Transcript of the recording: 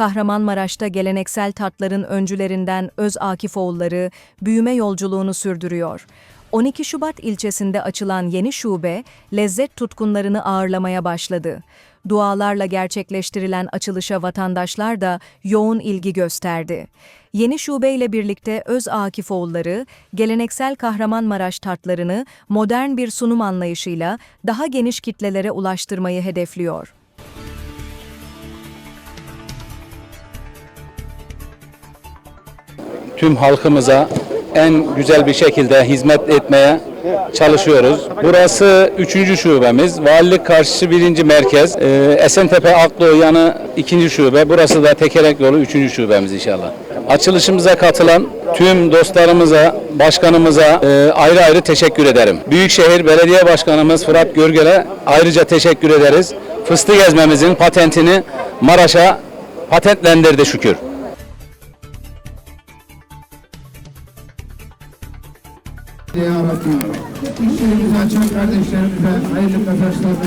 Kahramanmaraş'ta geleneksel tatların öncülerinden Öz Akifoğulları büyüme yolculuğunu sürdürüyor. 12 Şubat ilçesinde açılan yeni şube, lezzet tutkunlarını ağırlamaya başladı. Dualarla gerçekleştirilen açılışa vatandaşlar da yoğun ilgi gösterdi. Yeni şubeyle birlikte Öz Akifoğulları, geleneksel Kahramanmaraş tatlarını modern bir sunum anlayışıyla daha geniş kitlelere ulaştırmayı hedefliyor. Tüm halkımıza en güzel bir şekilde hizmet etmeye çalışıyoruz. Burası 3. şubemiz. Valilik karşısı 1. merkez. Ee, Esentepe Aklı yanı 2. şube. Burası da Tekerek yolu 3. şubemiz inşallah. Açılışımıza katılan tüm dostlarımıza, başkanımıza e, ayrı ayrı teşekkür ederim. Büyükşehir Belediye Başkanımız Fırat Görgel'e ayrıca teşekkür ederiz. Fıstık ezmemizin patentini Maraş'a patentlendirdi şükür. Ya Rabbi, işlerimizi açan kardeşlerimize hayırlı kazançlar